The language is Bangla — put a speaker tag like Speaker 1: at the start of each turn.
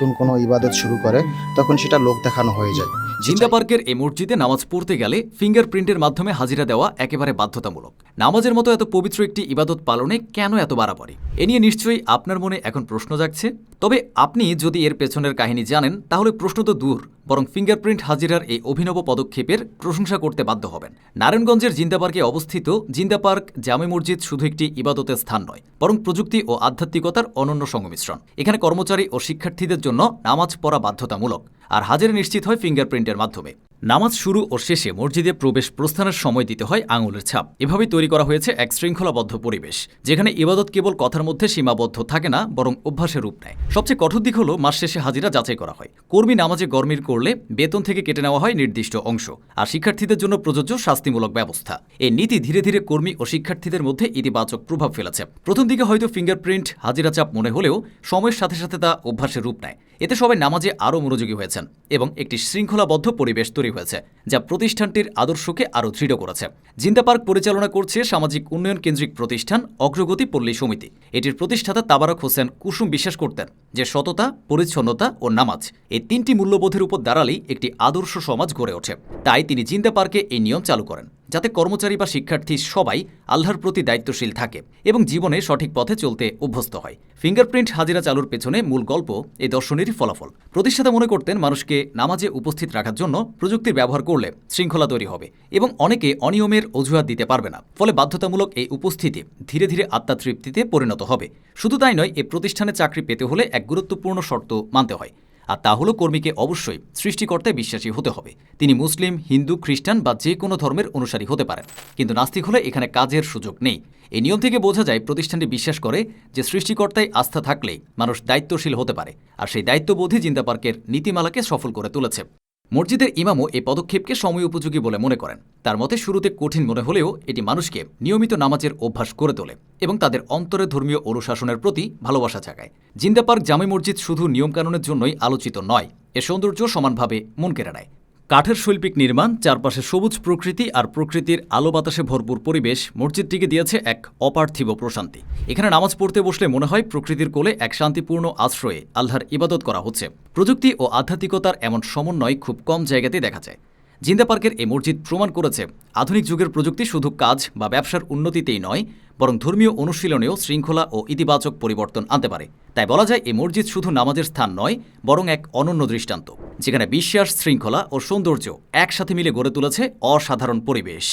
Speaker 1: নতুন কোনো ইবাদত শুরু করে, তখন সেটা লোক দেখানো হয়ে যায়।
Speaker 2: জিন্দা পার্কের এই মসজিদে নামাজ পড়তে গেলে ফিঙ্গারপ্রিন্টের মাধ্যমে হাজিরা দেওয়া একেবারে বাধ্যতামূলক। নামাজের মতো এত পবিত্র একটি ইবাদত পালনে কেন এত বাড়াবাড়ি? এ নিয়ে নিশ্চয়ই আপনার মনে এখন প্রশ্ন জাগছে। তবে আপনি যদি এর পেছনের কাহিনী জানেন, তাহলে প্রশ্ন তো দূর, বরং ফিঙ্গারপ্রিন্ট হাজিরার এই অভিনব পদক্ষেপের প্রশংসা করতে বাধ্য হবেন। নারায়ণগঞ্জের জিন্দা পার্কে অবস্থিত জিন্দা পার্ক জামে মসজিদ শুধু একটি ইবাদতের স্থান নয়, বরং প্রযুক্তি ও আধ্যাত্মিকতার অনন্য সংমিশ্রণ। এখানে কর্মচারী ও শিক্ষার্থীদের জন্য নামাজ পড়া বাধ্যতামূলক, আর হাজিরা নিশ্চিত হয় ফিঙ্গারপ্রিন্টের মাধ্যমে। নামাজ শুরু ও শেষে মসজিদে প্রবেশ প্রস্থানের সময় দিতে হয় আঙুলের ছাপ। এভাবেই তৈরি করা হয়েছে এক শৃঙ্খলাবদ্ধ পরিবেশ, যেখানে ইবাদত কেবল কথার মধ্যে সীমাবদ্ধ থাকে না, বরং অভ্যাসের রূপ নেয়। সবচেয়ে কঠোর দিক হল মাস শেষে হাজিরা যাচাই করা হয়। কর্মী নামাজে গরমির করলে বেতন থেকে কেটে নেওয়া হয় নির্দিষ্ট অংশ, আর শিক্ষার্থীদের জন্য প্রযোজ্য শাস্তিমূলক ব্যবস্থা। এই নীতি ধীরে ধীরে কর্মী ও শিক্ষার্থীদের মধ্যে ইতিবাচক প্রভাব ফেলেছে। প্রথম দিকে হয়তো ফিঙ্গারপ্রিন্ট, হাজিরা চাপ মনে হলেও সময়ের সাথে সাথে তা অভ্যাসের রূপ নেয়। এতে সবাই নামাজে আরও মনোযোগী হয়েছেন এবং একটি শৃঙ্খলাবদ্ধ পরিবেশ তৈরি হয়েছে, যা প্রতিষ্ঠানটির আদর্শকে আরও দৃঢ় করেছে। জিন্দা পার্ক পরিচালনা করছে সামাজিক উন্নয়ন কেন্দ্রিক প্রতিষ্ঠান অগ্রগতি পল্লী সমিতি। এটির প্রতিষ্ঠাতা তাবারক হোসেন কুসুম বিশ্বাস করতেন যে সততা, পরিচ্ছন্নতা ও নামাজ এই তিনটি মূল্যবোধের উপর দাঁড়ালেই একটি আদর্শ সমাজ গড়ে ওঠে। তাই তিনি জিন্দা পার্কে এই নিয়ম চালু করেন। যাতে কর্মচারী বা শিক্ষার্থী সবাই আল্লাহর প্রতি দায়িত্বশীল থাকে এবং জীবনে সঠিক পথে চলতে অভ্যস্ত হয়। ফিঙ্গারপ্রিন্ট হাজিরা চালুর পেছনে মূল গল্প এই দর্শনেরই ফলাফল। প্রতিষ্ঠাতা মনে করতেন মানুষকে নামাজে উপস্থিত রাখার জন্য প্রযুক্তির ব্যবহার করলে শৃঙ্খলা তৈরি হবে এবং অনেকে অনিয়মের অজুহাত দিতে পারবে না। ফলে বাধ্যতামূলক এই উপস্থিতি ধীরে ধীরে আত্মাতৃপ্তিতে পরিণত হবে। শুধু তাই নয়, এ প্রতিষ্ঠানে চাকরি পেতে হলে এক গুরুত্বপূর্ণ শর্ত মানতে হয়। আর তা হলো কর্মীকে অবশ্যই সৃষ্টিকর্তায় বিশ্বাসী হতে হবে। তিনি মুসলিম, হিন্দু, খ্রিস্টান বা যে কোনো ধর্মের অনুসারী হতে পারেন। কিন্তু নাস্তিক হলে এখানে কাজের সুযোগ নেই। এই নিয়ম থেকে বোঝা যায় প্রতিষ্ঠানটি বিশ্বাস করে যে সৃষ্টিকর্তায় আস্থা থাকলে মানুষ দায়িত্বশীল হতে পারে। আর সেই দায়িত্ববোধই জিন্দা পার্কের নীতিমালাকে সফল করে তুলেছে। মসজিদের ইমামও এই পদক্ষেপকে সময় উপযোগী বলে মনে করেন। তার মতে, শুরুতে কঠিন মনে হলেও এটি মানুষকে নিয়মিত নামাজের অভ্যাস করে তোলে এবং তাদের অন্তরে ধর্মীয় অনুশাসনের প্রতি ভালোবাসা জাগায়। জিন্দা পার্ক জামে মসজিদ শুধু নিয়মকানুনের জন্যই আলোচিত নয় এ সৌন্দর্য সমানভাবে মন কেড়ে নেয়। কাঠের শৈল্পিক নির্মাণ, চারপাশে সবুজ প্রকৃতি আর প্রকৃতির আলো বাতাসে ভরপুর পরিবেশ মসজিদটিকে দিয়েছে এক অপার্থিব প্রশান্তি। এখানে নামাজ পড়তে বসলে মনে হয় প্রকৃতির কোলে এক শান্তিপূর্ণ আশ্রয়ে আল্লাহর ইবাদত করা হচ্ছে। প্রযুক্তি ও আধ্যাত্মিকতার এমন সমন্বয় খুব কম জায়গাতেই দেখা যায়। জিন্দা পার্কের এই মসজিদ প্রমাণ করেছে, আধুনিক যুগের প্রযুক্তি শুধু কাজ বা ব্যবসার উন্নতিতেই নয়, বরং ধর্মীয় অনুশীলনেও শৃঙ্খলা ও ইতিবাচক পরিবর্তন আনতে পারে। তাই বলা যায়, এই মসজিদ শুধু নামাজের স্থান নয়, বরং এক অনন্য দৃষ্টান্ত। যেখানে বিশ্বাস শৃঙ্খলা ও সৌন্দর্য একসাথে মিলে গড়ে তুলেছে অসাধারণ পরিবেশ।